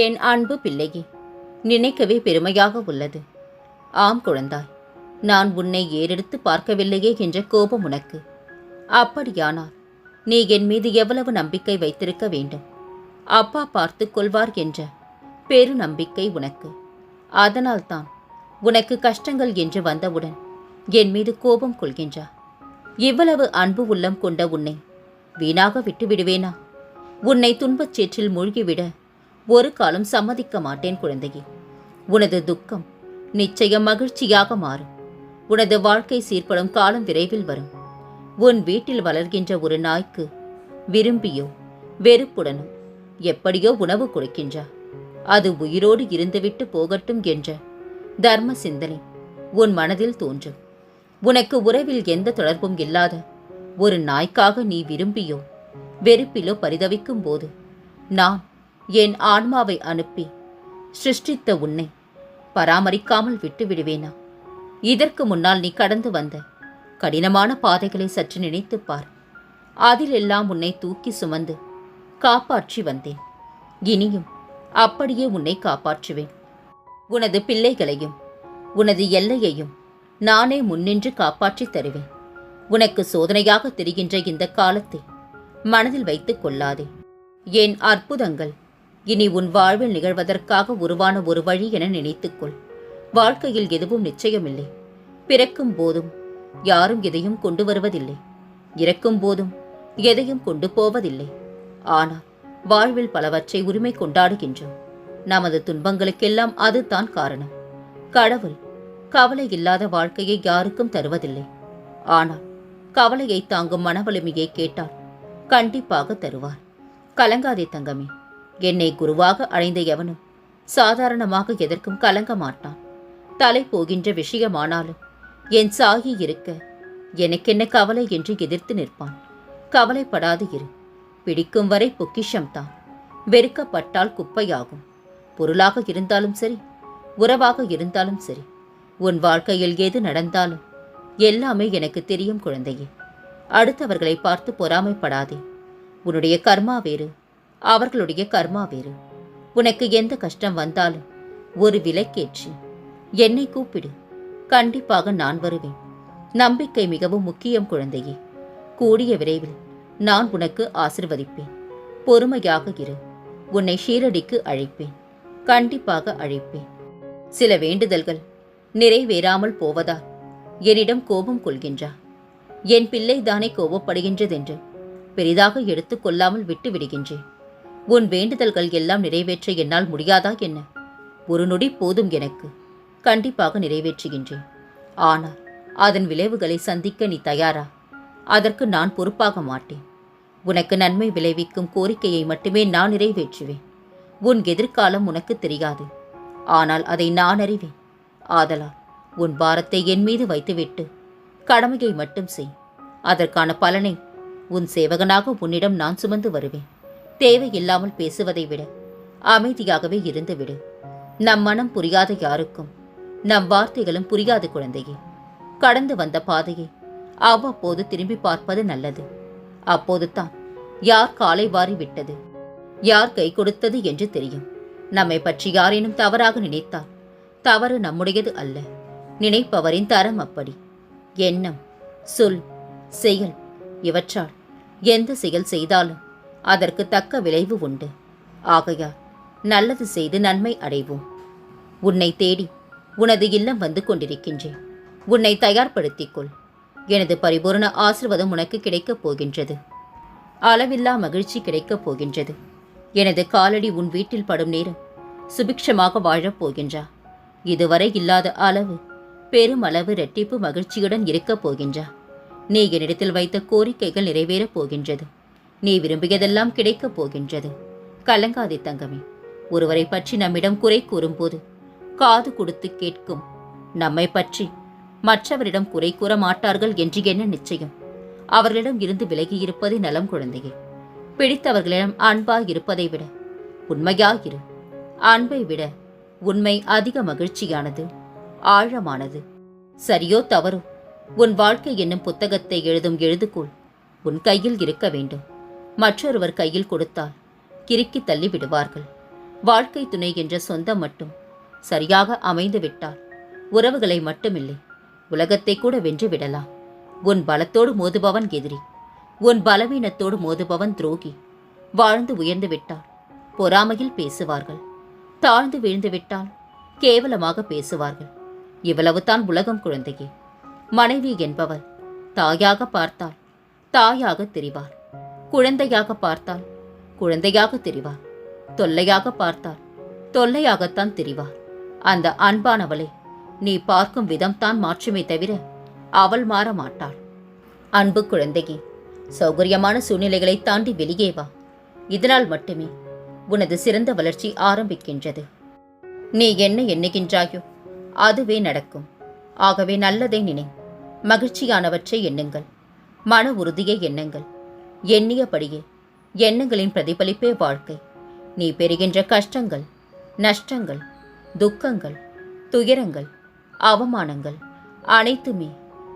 என் அன்பு பிள்ளையே நினைக்கவே பெருமையாக உள்ளது. ஆம் குழந்தாய் நான் உன்னை ஏறெடுத்து பார்க்கவில்லையே என்ற கோபம் உனக்கு. அப்படியானால் நீ என் மீது எவ்வளவு நம்பிக்கை வைத்திருக்க வேண்டும்? அப்பா பார்த்து கொள்வார் என்ற பெரு நம்பிக்கை உனக்கு. அதனால்தான் உனக்கு கஷ்டங்கள் என்று வந்தவுடன் என் மீது கோபம் கொள்கின்றா. இவ்வளவு அன்பு உள்ளம் கொண்ட உன்னை வீணாக விட்டு விடுவேனா உன்னை துன்பச் சேற்றில் மூழ்கிவிட ஒரு காலம் சம்மதிக்க மாட்டேன் குழந்தையே. உனது துக்கம் நிச்சயம் மகிழ்ச்சியாக மாறும். உனது வாழ்க்கை சீர்படும் காலம் விரைவில் வரும். உன் வீட்டில் வளர்கின்ற ஒரு நாய்க்கு விரும்பியோ வெறுப்புடனோ எப்படியோ உணவு கொடுக்கின்றா. அது உயிரோடு இருந்துவிட்டு போகட்டும் என்ற தர்ம சிந்தனை உன் மனதில் தோன்றும். உனக்கு உறவில் எந்த தொடர்பும் இல்லாத ஒரு நாய்க்காக நீ விரும்பியோ வெறுப்பிலோ பரிதவிக்கும் போது நான் என் ஆன்மாவை அனுப்பி சிருஷ்டித்த உன்னை பராமரிக்காமல் விட்டு விடுவேனா இதற்கு முன்னால் நீ கடந்து வந்த கடினமான பாதைகளை சற்று நினைத்துப் பார். அதிலெல்லாம் உன்னை தூக்கி சுமந்து காப்பாற்றி வந்தேன். இனியும் அப்படியே உன்னை காப்பாற்றுவேன். உனது பிள்ளைகளையும் உனது எல்லையையும் நானே முன்னின்று காப்பாற்றித் தருவேன். உனக்கு சோதனையாக தெரிகின்ற இந்த காலத்தை மனதில் வைத்துக் கொள்ளாதே. என் அற்புதங்கள் இனி உன் வாழ்வில் நிகழ்வதற்காக உருவான ஒரு வழி என நினைத்துக்கொள். வாழ்க்கையில் எதுவும் நிச்சயமில்லை. பிறக்கும் போதும் யாரும் எதையும் கொண்டு வருவதில்லை. இறக்கும் போதும் எதையும் கொண்டு போவதில்லை. ஆனால் வாழ்வில் பலவற்றை உரிமை கொண்டாடுகின்றோம். நமது துன்பங்களுக்கெல்லாம் அதுதான் காரணம். கடவுள் கவலை இல்லாத வாழ்க்கையை யாருக்கும் தருவதில்லை. ஆனால் கவலையை தாங்கும் மனவலிமையை கேட்டால் கண்டிப்பாக தருவார். கலங்காதே தங்கமே. என்னை குருவாக அடைந்த எவனும் சாதாரணமாக எதற்கும் கலங்க மாட்டான் தலை போகின்ற விஷயமானாலும் என் சாகி இருக்க எனக்கென்ன கவலை என்று எதிர்த்து நிற்பான். கவலைப்படாது இரு. பிடிக்கும் வரை பொக்கிஷம்தான் வெறுக்கப்பட்டால் குப்பையாகும். பொருளாக இருந்தாலும் சரி உறவாக இருந்தாலும் சரி உன் வாழ்க்கையில் எது நடந்தாலும் எல்லாமே எனக்கு தெரியும் குழந்தையே. அடுத்தவர்களை பார்த்து பொறாமைப்படாதே. உன்னுடைய கர்மா வேறு. அவர்களுடைய கர்மா வேறு. உனக்கு எந்த கஷ்டம் வந்தாலும் ஒரு விலைக்கேற்று என்னை கூப்பிடு. கண்டிப்பாக நான் வருவேன். நம்பிக்கை மிகவும் முக்கியம் குழந்தையே. கூடிய விரைவில் நான் உனக்கு ஆசிர்வதிப்பேன். பொறுமையாக இரு. உன்னை ஷீரடிக்கு அழைப்பேன். கண்டிப்பாக அழைப்பேன். சில வேண்டுதல்கள் நிறைவேறாமல் போவதால் என்னிடம் கோபம் கொள்கின்றார் என் பிள்ளை தானே கோபப்படுகின்றதென்று பெரிதாக எடுத்துக் கொள்ளாமல் விட்டு விடுகின்றேன் உன் வேண்டுதல்கள் எல்லாம் நிறைவேற்ற என்னால் முடியாதா என்ன? ஒரு நொடி போதும் எனக்கு. கண்டிப்பாக நிறைவேற்றுகின்றேன். ஆனால் அதன் விளைவுகளை சந்திக்க நீ தயாரா? அதற்கு நான் பொறுப்பாக மாட்டேன். உனக்கு நன்மை விளைவிக்கும் கோரிக்கையை மட்டுமே நான் நிறைவேற்றுவேன். உன் எதிர்காலம் உனக்கு தெரியாது. ஆனால் அதை நான் அறிவேன். ஆதலால் உன் பாரத்தை என் மீது வைத்துவிட்டு கடமையை மட்டும் செய். அதற்கான பலனை உன் சேவகனாக உன்னிடம் நான் சுமந்து வருவேன். தேவையில்லாமல் பேசுவதை விட அமைதியாகவே இருந்துவிடு. நம் மனம் புரியாத யாருக்கும் நம் வார்த்தைகளும் புரியாது குழந்தையே கடந்து வந்த பாதையை அவ்வப்போது திரும்பி பார்ப்பது நல்லது. அப்போது தான் யார் காலை வாரி விட்டது யார் கை கொடுத்தது என்று தெரியும். நம்மை பற்றி யாரேனும் தவறாக நினைத்தால் தவறு நம்முடையது அல்ல. நினைப்பவரின் தரம் அப்படி. எண்ணம் சொல் செயல் இவற்றால் எந்த செயல் செய்தாலும் அதற்கு தக்க விளைவு உண்டு. ஆகையால் நல்லது செய்து நன்மை அடைவோம். உன்னை தேடி உனது இல்லம் வந்து கொண்டிருக்கின்றேன். உன்னை தயார்படுத்திக் கொள் எனது பரிபூரண ஆசிர்வாதம் உனக்கு கிடைக்கப் போகின்றது. அளவில்லா மகிழ்ச்சி கிடைக்கப் போகின்றது. எனது காலடி உன் வீட்டில் படும் நேரம் சுபிக்ஷமாக வாழப் போகின்றா. இதுவரை இல்லாத அளவு பெருமளவு இரட்டிப்பு மகிழ்ச்சியுடன் இருக்கப் போகின்றா. நீ என்னிடத்தில் வைத்த கோரிக்கைகள் நிறைவேறப் போகின்றது. நீ விரும்பியதெல்லாம் கிடைக்கப் போகின்றது. கலங்காதே தங்கமே. ஒருவரை பற்றி நம்மிடம் குறை கூறும்போது காது கொடுத்து கேட்கும். நம்மை பற்றி மற்றவரிடம் குறை கூற மாட்டார்கள் என்று என்ன நிச்சயம்? அவர்களிடம் இருந்து விலகி இருப்பதே நலம் குழந்தையே. பிடித்தவர்களிடம் அன்பாய் இருப்பதை விட உண்மையாகிரு அன்பை விட உண்மை அதிக மகிழ்ச்சியானது ஆழமானது. சரியோ தவறோ உன் வாழ்க்கை என்னும் புத்தகத்தை எழுதும் எழுதுகோள் உன் கையில் இருக்க வேண்டும். மற்றொருவர் கையில் கொடுத்தால் கிறுக்கி தள்ளி விடுவார்கள். வாழ்க்கை துணை என்ற சொந்தம் மட்டும் சரியாக அமைந்து விட்டால் உறவுகளை மட்டுமில்லை உலகத்தை கூட வென்று விடலாம். உன் பலத்தோடு மோதுபவன் எதிரி உன் பலவீனத்தோடு மோதுபவன் துரோகி. வாழ்ந்து உயர்ந்து விட்டால் பொறாமையில் பேசுவார்கள். தாழ்ந்து வீழ்ந்து விட்டால் கேவலமாக பேசுவார்கள். இவ்வளவுதான் உலகம் குழந்தையே. மனைவி என்பவர் தாயாக பார்த்தால் தாயாக தெரிவார். குழந்தையாக பார்த்தால் குழந்தையாக தெரிவார் தொல்லையாக பார்த்தால் தொல்லையாகத்தான் தெரிவார் அந்த அன்பானவளை நீ பார்க்கும் விதம்தான் மாற்றுமே தவிர அவள் மாற மாட்டாள். அன்பு குழந்தையே சௌகரியமான சூழ்நிலைகளை தாண்டி வெளியே வா. இதனால் மட்டுமே உனது சிறந்த வளர்ச்சி ஆரம்பிக்கின்றது. நீ என்ன எண்ணுகின்றாயோ அதுவே நடக்கும். ஆகவே நல்லதை நினை. மகிழ்ச்சியானவற்றை எண்ணுங்கள். மன உறுதியை எண்ணுங்கள். எண்ணியபடியே எண்ணங்களின் பிரதிபலிப்பே வாழ்க்கை. நீ பெறுகின்ற கஷ்டங்கள் நஷ்டங்கள் துக்கங்கள் துயரங்கள் அவமானங்கள் அனைத்துமே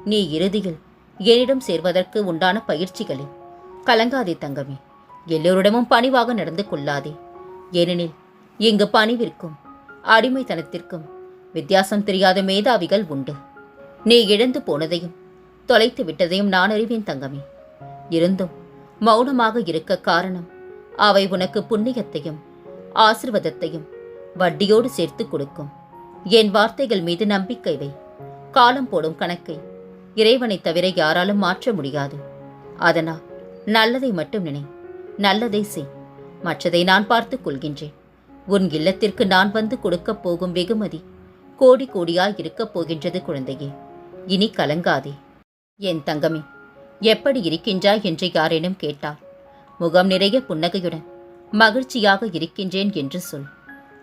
நீ இறுதியில் என்னிடம் சேர்வதற்கு உண்டான பயிற்சிகளே கலங்காதே தங்கமே. எல்லோரிடமும் பணிவாக நடந்து கொள்ளாதே. ஏனெனில் இங்கு பணிவிற்கும் அடிமைத்தனத்திற்கும் வித்தியாசம் தெரியாத மேதாவிகள் உண்டு. நீ இழந்து போனதையும் தொலைத்து விட்டதையும் நான் அறிவேன் தங்கமே. இருந்தும் மௌனமாக இருக்க காரணம். அவை உனக்கு புண்ணியத்தையும் ஆசிர்வாதத்தையும் வட்டியோடு சேர்த்து கொடுக்கும். என் வார்த்தைகள் மீது நம்பிக்கை வை. காலம் போடும் கணக்கை. இறைவனைத் தவிர யாராலும் மாற்ற முடியாது. அதனால் நல்லதை மட்டும் நினை. நல்லதை செய். மற்றதை நான் பார்த்துக் கொள்கின்றேன். உன் இல்லத்திற்கு நான் வந்து கொடுக்கப் போகும் வெகுமதி கோடி கோடியாய் இருக்கப் போகின்றது குழந்தையே. இனி கலங்காதே. என் தங்கமே எப்படி இருக்கின்றாய்? என்று யாரேனும் கேட்டார் முகம் நிறைய புன்னகையுடன் மகிழ்ச்சியாக இருக்கின்றேன் என்று சொல்.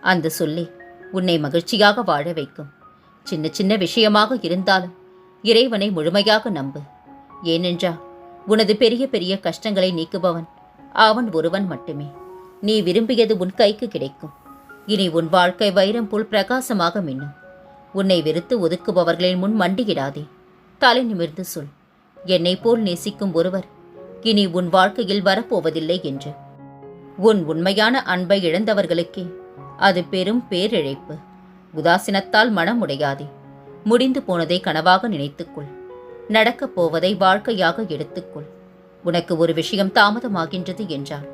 அந்த சொல்லே உன்னை மகிழ்ச்சியாக வாழ வைக்கும். சின்ன சின்ன விஷயமாக இருந்தாலும் இறைவனை முழுமையாக நம்பு. ஏனென்றால் உனது பெரிய பெரிய கஷ்டங்களை நீக்குபவன் அவன் ஒருவன் மட்டுமே. நீ விரும்பியது உன் கைக்கு கிடைக்கும். இனி உன் வாழ்க்கை வைரம் போல் பிரகாசமாக மின்னும். உன்னை வெறுத்து ஒதுக்குபவர்களின் முன் மண்டியிடாதே. தலை நிமிர்ந்து சொல். என்னை போல் நேசிக்கும் ஒருவர். இனி உன் வாழ்க்கையில் வரப்போவதில்லை என்று. உன் உண்மையான அன்பை இழந்தவர்களுக்கே. அது பெரும் பேரிழைப்பு. உதாசீனத்தால் மனம் உடையாதே முடிந்து போனதை கனவாக நினைத்துக்கொள். நடக்கப் போவதை வாழ்க்கையாக எடுத்துக்கொள். உனக்கு ஒரு விஷயம் தாமதமாகின்றது என்றார்.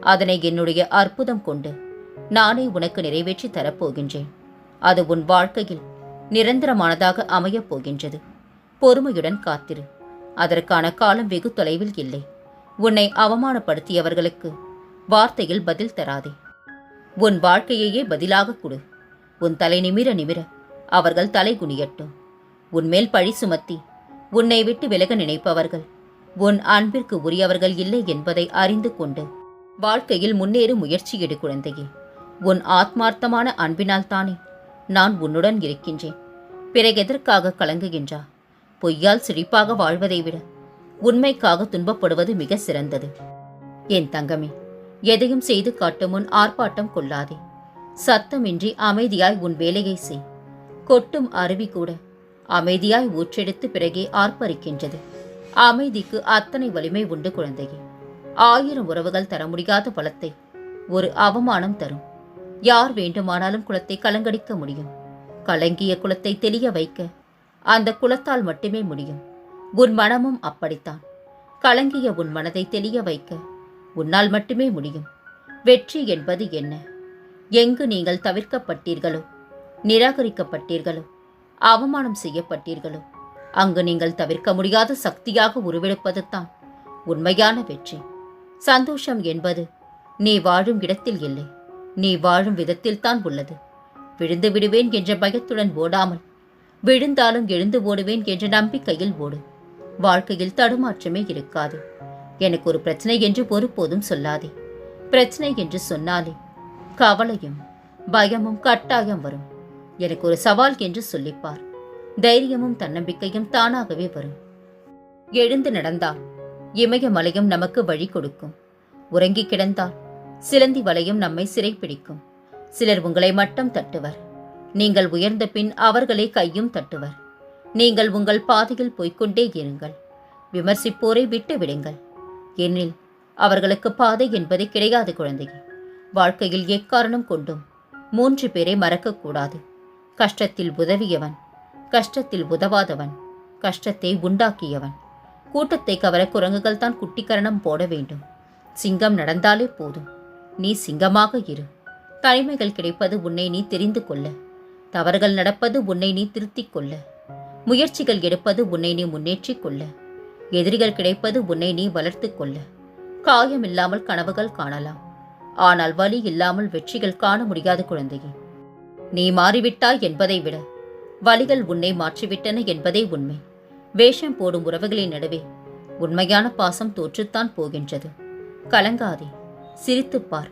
அதனை என்னுடைய அற்புதம் கொண்டு நானே உனக்கு நிறைவேற்றி தரப்போகின்றேன். அது உன் வாழ்க்கையில் நிரந்தரமானதாக அமையப் போகின்றது. பொறுமையுடன் காத்திரு. அதற்கான காலம் வெகு தொலைவில் இல்லை. உன்னை அவமானப்படுத்தியவர்களுக்கு வார்த்தையில் பதில் தராதே. உன் வாழ்க்கையையே பதிலாக கொடு. உன் தலை நிமிர நிமிர அவர்கள் தலை குனியட்டும். உன்மேல் பழி சுமத்தி உன்னை விட்டு விலக நினைப்பவர்கள் உன் அன்பிற்கு உரியவர்கள் இல்லை என்பதை அறிந்து கொண்டு வாழ்க்கையில் முன்னேறும் முயற்சி எடு குழந்தையே. உன் ஆத்மார்த்தமான அன்பினால் தானே நான் உன்னுடன் இருக்கின்றேன். பிறகு எதற்காக கலங்குகின்றா பொய்யால் சிரிப்பாக வாழ்வதை விட உண்மைக்காக துன்பப்படுவது மிக சிறந்தது. என் தங்கமே எதையும் செய்து காட்டும் முன் ஆர்ப்பாட்டம் கொள்ளாதே. சத்தமின்றி அமைதியாய் உன் வேலையை செய். கொட்டும் அருவி கூட அமைதியாய் ஊற்றெடுத்து பிறகே ஆர்ப்பரிக்கின்றது. அமைதிக்கு அத்தனை வலிமை உண்டு குழந்தையே. ஆயிரம் உறவுகள் தர முடியாத பலத்தை ஒரு அவமானம் தரும். யார் வேண்டுமானாலும் குலத்தை கலங்கடிக்க முடியும். கலங்கிய குலத்தை தெளிய வைக்க அந்த குலத்தால் மட்டுமே முடியும். உன் மனமும் அப்படித்தான். கலங்கிய உன் மனதை தெளிய வைக்க உன்னால் மட்டுமே முடியும். வெற்றி என்பது என்ன? எங்கு நீங்கள் தவிர்க்கப்பட்டீர்களோ நிராகரிக்கப்பட்டீர்களோ அவமானம் செய்யப்பட்டீர்களோ அங்கு நீங்கள் தவிர்க்க முடியாத சக்தியாக உருவெடுப்பதுதான் உண்மையான வெற்றி. சந்தோஷம் என்பது நீ வாழும் இடத்தில் இல்லை. நீ வாழும் விதத்தில்தான் உள்ளது. விழுந்து விடுவேன் என்ற பயத்துடன் ஓடாமல் விழுந்தாலும் எழுந்து ஓடுவேன் என்ற நம்பிக்கையில் ஓடு. வாழ்க்கையில் தடுமாற்றமே இருக்காது. எனக்கு ஒரு பிரச்சனை என்று ஒருபோதும் சொல்லாதே. பிரச்சனை என்று சொன்னாலே கவலையும் பயமும் கட்டாயம் வரும். எனக்கு ஒரு சவால் என்று சொல்லிப்பார். தைரியமும் தன்னம்பிக்கையும் தானாகவே வரும். எழுந்து நடந்தால் இமயமலையும் நமக்கு வழி கொடுக்கும். உறங்கி கிடந்தால் சிலந்தி வலையும் நம்மை சிறைப்பிடிக்கும். சிலர் உங்களை மட்டம் தட்டுவர். நீங்கள் உயர்ந்த பின் அவர்களை கையும் தட்டுவர். நீங்கள் உங்கள் பாதையில் போய்க்கொண்டே இருங்கள். விமர்சிப்போரை விட்டு விடுங்கள். எனில் அவர்களுக்கு பாதை என்பதே கிடையாது குழந்தையே. வாழ்க்கையில் எக்காரணம் கொண்டும் மூன்று பேரை மறக்கக்கூடாது கஷ்டத்தில் உதவியவன் கஷ்டத்தில் உதவாதவன் கஷ்டத்தை உண்டாக்கியவன். கூட்டத்தை கவர குரங்குகள் தான் குட்டிக்கரணம் போட வேண்டும். சிங்கம் நடந்தாலே போதும். நீ சிங்கமாக இரு. தனிமைகள் கிடைப்பது உன்னை நீ தெரிந்து கொள்ள. தவறுகள் நடப்பது உன்னை நீ திருத்திக் கொள்ள. முயற்சிகள் எடுப்பது உன்னை நீ முன்னேற்றிக் கொள்ள. எதிரிகள் கிடைப்பது உன்னை நீ வளர்த்துக் கொள்ள. காயம் இல்லாமல் கனவுகள் காணலாம். ஆனால் வலி இல்லாமல் வெற்றிகள் காண முடியாத குழந்தையே. நீ மாறிவிட்டாய் என்பதை விட வலிகள் உன்னை மாற்றிவிட்டன என்பதே உண்மை. வேஷம் போடும் உறவுகளின் நடுவே உண்மையான பாசம் தோற்றுத்தான் போகின்றது. கலங்காதே சிரித்துப் பார்.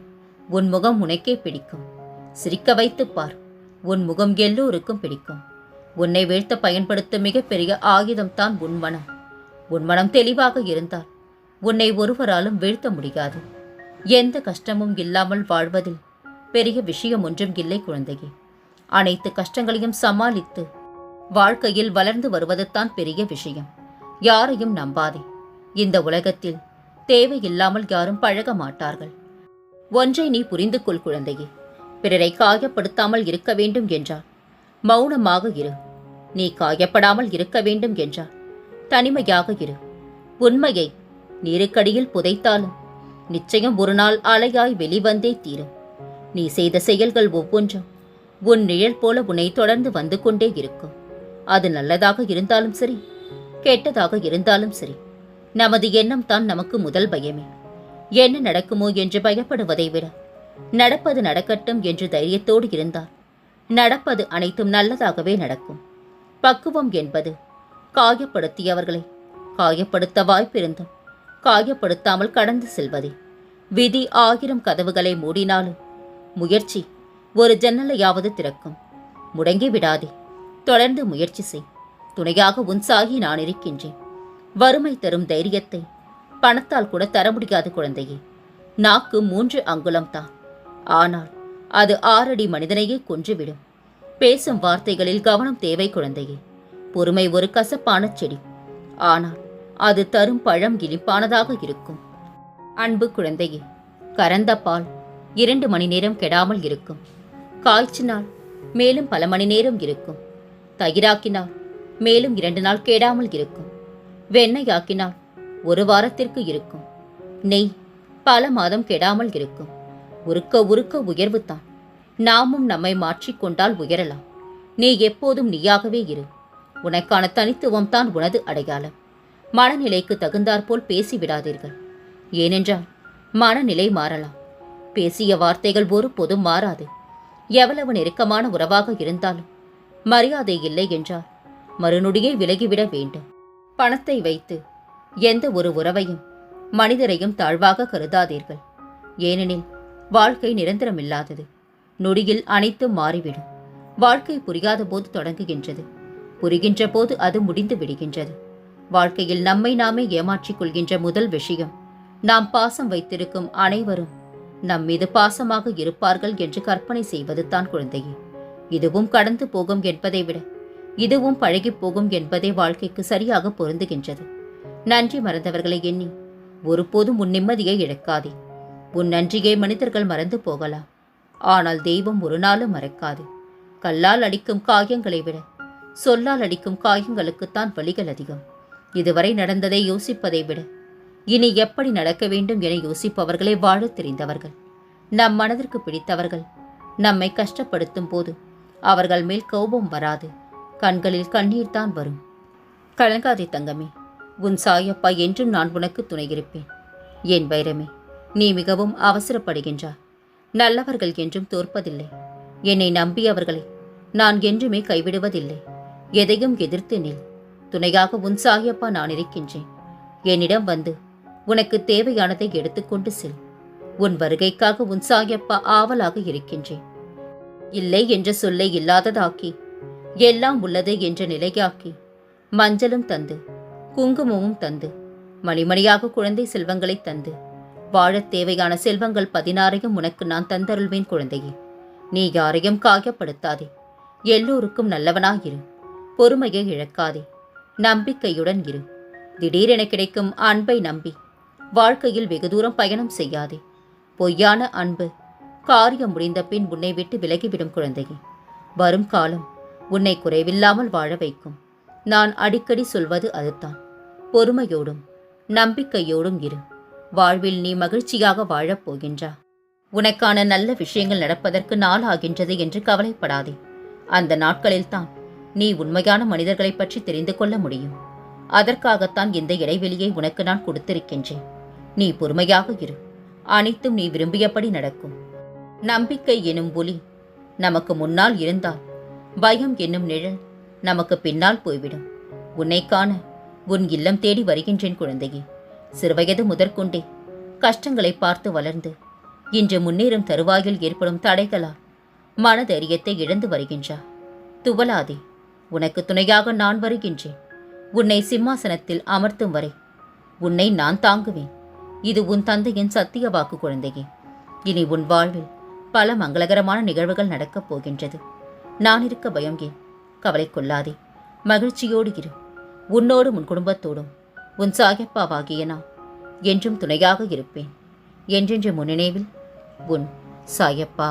உன் முகம் உனக்கே பிடிக்கும். சிரிக்க வைத்துப் பார். உன் முகம் எல்லோருக்கும் பிடிக்கும். உன்னை வீழ்த்த பயன்படுத்தும் மிகப்பெரிய ஆயுதம்தான் உன் மனம். உன் மனம் தெளிவாக இருந்தால் உன்னை ஒருவராலும் வீழ்த்த முடியாது. எந்த கஷ்டமும் இல்லாமல் வாழ்வதில் பெரிய விஷயம் ஒன்றும் இல்லை குழந்தையே. அனைத்து கஷ்டங்களையும் சமாளித்து வாழ்க்கையில் வளர்ந்து வருவதுதான் பெரிய விஷயம். யாரையும் நம்பாதே. இந்த உலகத்தில் தேவையில்லாமல் யாரும் பழக மாட்டார்கள். ஒன்றை நீ புரிந்து கொள் குழந்தையே. பிறரை காயப்படுத்தாமல் இருக்க வேண்டும் என்றால் மௌனமாக இரு. நீ காயப்படாமல் இருக்க வேண்டும் என்றால் தனிமையாக இரு. உண்மையை நீருக்கடியில் புதைத்தாலும் நிச்சயம் ஒரு நாள் அலையாய் வெளிவந்தே தீரும். நீ செய்த செயல்கள் ஒவ்வொன்றும் உன் நிழல் போல உன்னை தொடர்ந்து வந்து கொண்டே இருக்கும். அது நல்லதாக இருந்தாலும் சரி கெட்டதாக இருந்தாலும் சரி நமது எண்ணம் தான் நமக்கு முதல் பயமே. என்ன நடக்குமோ என்று பயப்படுவதை விட நடப்பது நடக்கட்டும் என்று தைரியத்தோடு இருந்தால் நடப்பது அனைத்தும் நல்லதாகவே நடக்கும். பக்குவம் என்பது காயப்படுத்தியவர்களை காயப்படுத்த வாய்ப்பிருந்தும் காயப்படுத்தாமல் கடந்து செல்வதே. விதி ஆயிரம் கதவுகளை மூடினாலும் முயற்சி ஒரு ஜன்னலையாவது திறக்கும். முடங்கி விடாதே. தொடர்ந்து முயற்சி செய். துணையாக உன் சாகி நான் இருக்கின்றேன். வறுமை தரும் தைரியத்தை பணத்தால் கூட தர முடியாது குழந்தையே. நாக்கு மூன்று அங்குலம் தான் ஆனால் அது ஆறடி மனிதனையே கொன்றுவிடும். பேசும் வார்த்தைகளில் கவனம் தேவை குழந்தையே. பொறுமை ஒரு கசப்பான செடி. ஆனால் அது தரும் பழம் இனிப்பானதாக இருக்கும். அன்பு குழந்தையே கறந்த பால் இரண்டு மணி நேரம் கெடாமல் இருக்கும். காய்ச்சினால் மேலும் பல மணி நேரம் இருக்கும். தயிராக்கினால் மேலும் இரண்டு நாள் கெடாமல் இருக்கும். வெண்ணெயாக்கினால் ஒரு வாரத்திற்கு இருக்கும். நெய் பல மாதம் கெடாமல் இருக்கும். உருக்க உருக்க உயர்வு தான் நாமும் நம்மை மாற்றிக்கொண்டால் உயரலாம். நீ எப்போதும் நீயாகவே இரு. உனக்கான தனித்துவம் தான் உனது அடையாளம். மனநிலைக்கு தகுந்தாற்போல் பேசிவிடாதீர்கள். ஏனென்றால் மனநிலை மாறலாம். பேசிய வார்த்தைகள் ஒருபோதும் மாறாது. எவ்வளவு நெருக்கமான உறவாக இருந்தாலும் மரியாதை இல்லை என்றால் மறுநொடியே விலகிவிட வேண்டும். பணத்தை வைத்து எந்த ஒரு உறவையும் மனிதரையும் தாழ்வாக கருதாதீர்கள். ஏனெனில் வாழ்க்கை நிரந்தரமில்லாதது. நொடியில் அனைத்தும் மாறிவிடும். வாழ்க்கை புரியாத போது தொடங்குகின்றது. புரிகின்ற போது அது முடிந்து விடுகின்றது. வாழ்க்கையில் நம்மை நாமே ஏமாற்றிக் கொள்கின்ற முதல் விஷயம் நாம் பாசம் வைத்திருக்கும் அனைவரும் நம் மீது பாசமாக இருப்பார்கள் என்று கற்பனை செய்வது தான் குழந்தையே. இதுவும் கடந்து போகும் என்பதை விட இதுவும் பழகிப் போகும் என்பதே வாழ்க்கைக்கு சரியாக பொருந்துகின்றது. நன்றி மறந்தவர்களை எண்ணி ஒருபோதும் உன் நிம்மதியை இழக்காதே. உன் நன்றியை மனிதர்கள் மறந்து போகலாம். ஆனால் தெய்வம் ஒரு நாளும் மறக்காது. கல்லால் அடிக்கும் காயங்களை விட சொல்லால் அடிக்கும் காயங்களுக்குத்தான் வலிகள் அதிகம். இதுவரை நடந்ததை யோசிப்பதை விட இனி எப்படி நடக்க வேண்டும் என யோசிப்பவர்களே வாழ தெரிந்தவர்கள். நம் மனதிற்கு பிடித்தவர்கள் நம்மை கஷ்டப்படுத்தும் போது அவர்கள் மேல் கோபம் வராது. கண்களில் கண்ணீர் தான் வரும். கலங்காதே தங்கமே. உன் சாயப்பா என்றும் நான் உனக்கு துணையிருப்பேன். என் வைரமே. நீ மிகவும் அவசரப்படுகின்றாய். நல்லவர்கள் என்றும் தோற்பதில்லை. என்னை நம்பியவர்களை நான் என்றுமே கைவிடுவதில்லை. எதையும் எதிர்த்து நில். துணையாக உன் சாயப்பா நான் இருக்கின்றேன். என்னிடம் வந்து உனக்கு தேவையானதை எடுத்துக்கொண்டு செல். உன் வருகைக்காக உன் சாயப்பா ஆவலாக இருக்கின்றேன். இல்லை என்ற சொல்லை இல்லாததாக்கி எல்லாம் உள்ளது என்ற நிலையாக்கி மஞ்சளும் தந்து குங்குமமும் தந்து மணிமணியாக குழந்தை செல்வங்களை தந்து வாழத் தேவையான செல்வங்கள் பதினாறையும் உனக்கு நான் தந்தருள்வேன் குழந்தையே. நீ யாரையும் காயப்படுத்தாதே. எல்லோருக்கும் நல்லவனாயிரு. பொறுமையை இழக்காதே. நம்பிக்கையுடன் இரு. திடீரென கிடைக்கும் அன்பை நம்பி. வாழ்க்கையில் வெகு தூரம் பயணம் செய்யாதே. பொய்யான அன்பு. காரியம் முடிந்த பின் உன்னை விட்டு விலகிவிடும் குழந்தையே. வரும் காலம் உன்னை குறைவில்லாமல் வாழ வைக்கும். நான் அடிக்கடி சொல்வது அதுதான். பொறுமையோடும் நம்பிக்கையோடும் இரு. வாழ்வில் நீ மகிழ்ச்சியாக வாழப் போகின்றா. உனக்கான நல்ல விஷயங்கள் நடப்பதற்கு நாள் ஆகின்றது என்று கவலைப்படாதே. அந்த நாட்களில்தான் நீ உண்மையான மனிதர்களைப் பற்றி தெரிந்து கொள்ள முடியும். அதற்காகத்தான் இந்த இடைவெளியை உனக்கு நான் கொடுத்திருக்கின்றேன். நீ பொறுமையாக இரு. அனைத்தும் நீ விரும்பியபடி நடக்கும். நம்பிக்கை எனும் ஒலி நமக்கு முன்னால் இருந்தால் பயம் என்னும் நிழல் நமக்கு பின்னால் போய்விடும். உன்னை காண உன் இல்லம் தேடி வருகின்றேன் குழந்தையே. சிறுவயது முதற்கொண்டே கஷ்டங்களை பார்த்து வளர்ந்து இன்று முன்னேறும் தருவாயில் ஏற்படும் தடைகளால் மனதைரியத்தை இழந்து வருகின்றார் துவலாதே உனக்கு துணையாக நான் வருகின்றேன். உன்னை சிம்மாசனத்தில் அமர்த்தும் வரை உன்னை நான் தாங்குவேன். இது உன் தந்தையின் சத்திய வாக்கு குழந்தையே. இனி உன் வாழ்வில் பல மங்களகரமான நிகழ்வுகள் நடக்கப் போகின்றது. நான் இருக்க பயம் ஏன்? கவலை கொள்ளாதே. மகிழ்ச்சியோடு இரு. உன்னோடும் உன் குடும்பத்தோடும் உன் சாயப்பாவாகிய நான் என்றும் துணையாக இருப்பேன். என்றென்று முன்னினைவில் உன் சாயப்பா